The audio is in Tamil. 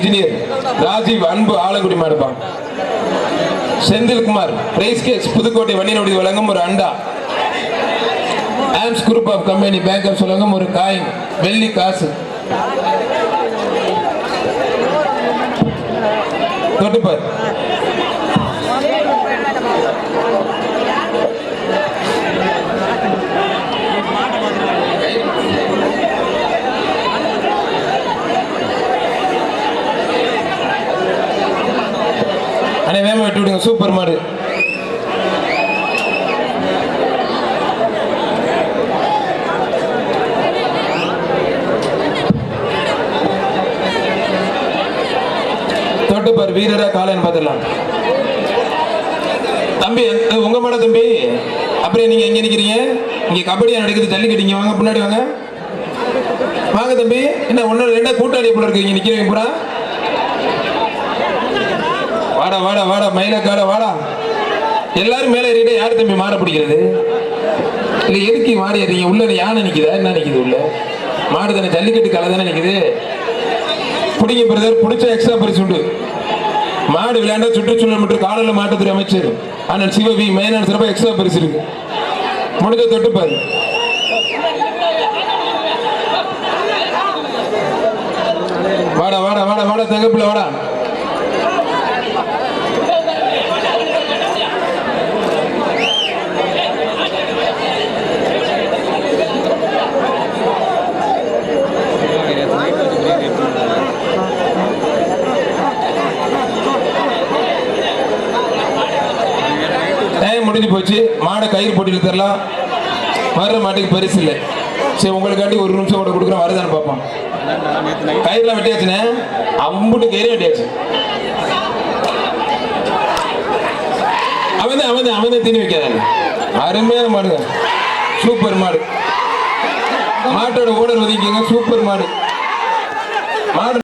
இன்ஜினியர் ராஜீவ் அன்பு ஆலங்குடி மாடுப்பான் செந்தில்குமார் பிரைஸ் கேஸ் புதுக்கோட்டை வண்டியினுடைய வழங்கும் ஒரு அண்டா. Arms group of company bankers வழங்கும் ஒரு காயின் வெள்ளி காசு. தொட்டுப்பார். அண்ணே சூப்பர் மாடு. தொட்டுப்பார் வீரரா காலைன்னு பார்த்துடலாம். தம்பி உங்க மாட தம்பி? அப்புறம் நீங்க எங்க நிக்கிறீங்க? இங்க கபடி நடக்குது ஜல்லிக்கட்டிங்க வாங்க பின்னாடி வாங்க. வாங்க தம்பி. என்ன ஒன்னு ரெண்டா கூட்டாளி போல இருக்கு. இங்க நிக்கிறீங்க பூரா. வாடா வாடா வாடா மயிலக்காடா வாடா. எல்லாரும் மேலே ஏறிட்டு யார் தம்பி மாற பிடிக்கிறது? இல்ல எதுக்கு மாறி ஏறீங்க உள்ள யானை நிக்குதா? என்ன நிக்குது உள்ள? மாடு தானே ஜல்லிக்கட்டு கலை தானே நிக்குது? பிடிங்க பிரதர் பிடிச்ச எக்ஸ்ட்ரா பரிசு உண்டு மாடு விளையாண்டா சுற்றுச்சூழல் மற்றும் காலையில் மாற்றத்துறை அமைச்சர் ஆனால் சிவபி மேனான சிறப்பாக எக்ஸ்ட்ரா பரிசு இருக்கு. முடிஞ்ச தொட்டுப்பாரு வாடா வாடா வாடா வாடா தங்கப்பில் வாடா. முடிஞ்சு போச்சு. மாடை கயிறு போட்டியில் தரலாம் வர்ற மாட்டுக்கு பரிசு இல்லை. சரி உங்களுக்காண்டி ஒரு நிமிஷம் கூட கொடுக்குறோம் வருதான்னு பார்ப்போம். கயிறுலாம் வெட்டியாச்சுண்ணே? அம்புட்டு கயிறு வெட்டியாச்சு. அவன் தான் அவன் தான் அவன் தான் தீனி வைக்காதாங்க அருமையான மாடுங்க சூப்பர் மாடு. மாட்டோட ஓடர் ஒதுக்கிங்க சூப்பர் மாடு. மாடு